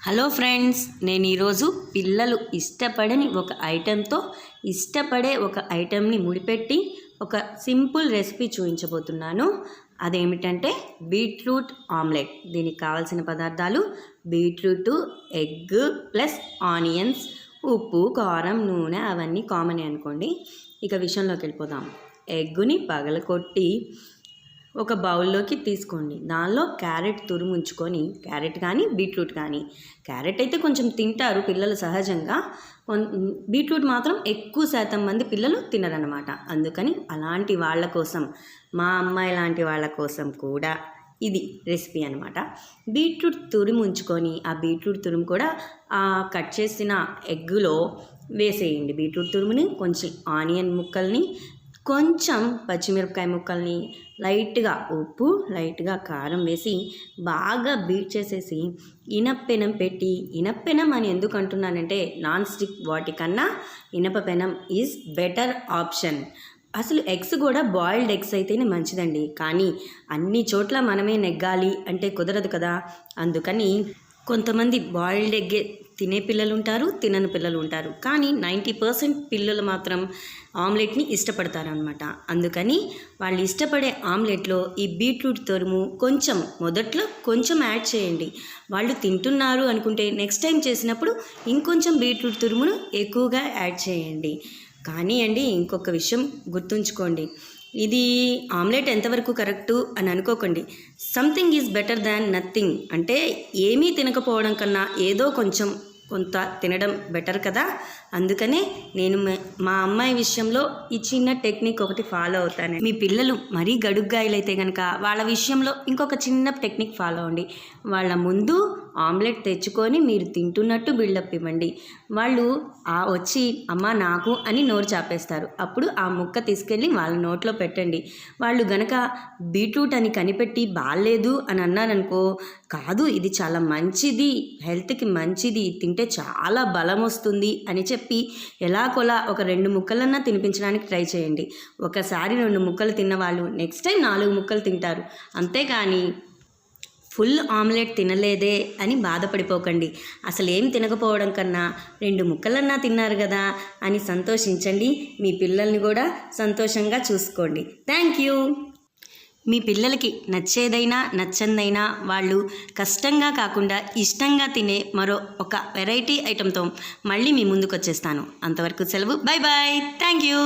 Hello friends నేను ఈరోజు పిల్లలు ఇష్టపడని ఒక ఐటెంతో ఇష్టపడే ఒక ఐటెంని ముడిపెట్టి ఒక సింపుల్ రెసిపీ చూపించబోతున్నాను. అదేమిటంటే బీట్రూట్ ఆమ్లెట్. దీనికి కావాల్సిన పదార్థాలు బీట్రూట్ ఎగ్ ప్లస్ ఆనియన్స్ ఉప్పు కారం నూనె అవన్నీ కామన్ అనుకోండి. ఇక విషయంలోకి వెళ్ళిపోదాం. ఎగ్గుని పగలకొట్టి ఒక బౌల్లోకి తీసుకోండి. దానిలో క్యారెట్ తురుముంచుకొని క్యారెట్ కానీ బీట్రూట్ కానీ. క్యారెట్ అయితే కొంచెం తింటారు పిల్లలు సహజంగా. కొన్- బీట్రూట్ మాత్రం ఎక్కువ శాతం మంది పిల్లలు తినరనమాట అందుకని అలాంటి వాళ్ళ కోసం మా అమ్మాయి లాంటి వాళ్ళ కోసం కూడా ఇది రెసిపీ అనమాట బీట్రూట్ తురుము ఉంచుకొని ఆ బీట్రూట్ తురుము కూడా ఆ కట్ చేసిన ఎగ్గులో వేసేయండి. బీట్రూట్ తురుముని కొంచెం ఆనియన్ ముక్కల్ని కొంచెం పచ్చిమిరపకాయ ముక్కల్ని లైట్గా ఉప్పు లైట్గా కారం వేసి బాగా బీట్ చేసేసి ఇనప్పెనం పెట్టి ఇనప్పెనం అని ఎందుకు అంటున్నానంటే నాన్ స్టిక్ వాటికన్నా ఇనప పెనం ఈజ్ బెటర్ ఆప్షన్. అసలు ఎగ్స్ కూడా బాయిల్డ్ ఎగ్స్ అయితేనే మంచిదండి. కానీ అన్ని చోట్ల మనమే నెగ్గాలి అంటే కుదరదు కదా. అందుకని కొంతమంది బాయిల్డ్ ఎగ్ తినే పిల్లలు ఉంటారు తినని పిల్లలు ఉంటారు కానీ నైంటీ పర్సెంట్ పిల్లలు మాత్రం ఆమ్లెట్ని ఇష్టపడతారు అనమాట అందుకని వాళ్ళు ఇష్టపడే ఆమ్లెట్లో ఈ బీట్రూట్ తురుము కొంచెం మొదట్లో కొంచెం యాడ్ చేయండి. వాళ్ళు తింటున్నారు అనుకుంటే నెక్స్ట్ టైం చేసినప్పుడు ఇంకొంచెం బీట్రూట్ తురుమును ఎక్కువగా యాడ్ చేయండి. కానీ అండి ఇంకొక విషయం గుర్తుంచుకోండి. ఇది ఆమ్లెట్ ఎంతవరకు కరెక్టు అని అనుకోకండి. Something is better than nothing. అంటే ఏమీ తినకపోవడం కన్నా ఏదో కొంచెం కొంత తినడం బెటర్ కదా. అందుకనే నేను మా అమ్మాయి విషయంలో ఈ చిన్న టెక్నిక్ ఒకటి ఫాలో అవుతాను. మీ పిల్లలు మరీ గడుగ్గాయలైతే కనుక వాళ్ళ విషయంలో ఇంకొక చిన్న టెక్నిక్ ఫాలో అవ్వండి. వాళ్ళ ముందు ఆమ్లెట్ తెచ్చుకొని మీరు తింటున్నట్టు బిల్డప్ ఇవ్వండి. వాళ్ళు ఆ వచ్చి అమ్మ నాకు అని నోరు చాపేస్తారు. అప్పుడు ఆ ముక్క తీసుకెళ్ళి వాళ్ళ నోట్లో పెట్టండి. వాళ్ళు గనక బీట్రూట్ అని కనిపెట్టి బాగాలేదు అని అన్నారనుకో కాదు ఇది చాలా మంచిది హెల్త్కి మంచిది తింటే చాలా బలం వస్తుంది అని చెప్పి ఎలాగోలా ఒక రెండు ముక్కలన్నా తినిపించడానికి ట్రై చేయండి. ఒకసారి రెండు ముక్కలు తిన్నవాళ్ళు నెక్స్ట్ టైం నాలుగు ముక్కలు తింటారు. అంతేకాని ఫుల్ ఆమ్లెట్ తినలేదే అని బాధపడిపోకండి. అసలు ఏం తినకపోవడం కన్నా రెండు ముక్కలన్నా తిన్నారు కదా అని సంతోషించండి. మీ పిల్లల్ని కూడా సంతోషంగా చూసుకోండి. Thank you. మీ పిల్లలకి నచ్చేదైనా నచ్చందైనా వాళ్ళు కష్టంగా కాకుండా ఇష్టంగా తినే మరో ఒక వెరైటీ ఐటెంతో మళ్ళీ మీ ముందుకు వచ్చేస్తాను అంతవరకు సెలవు. Bye bye thank you.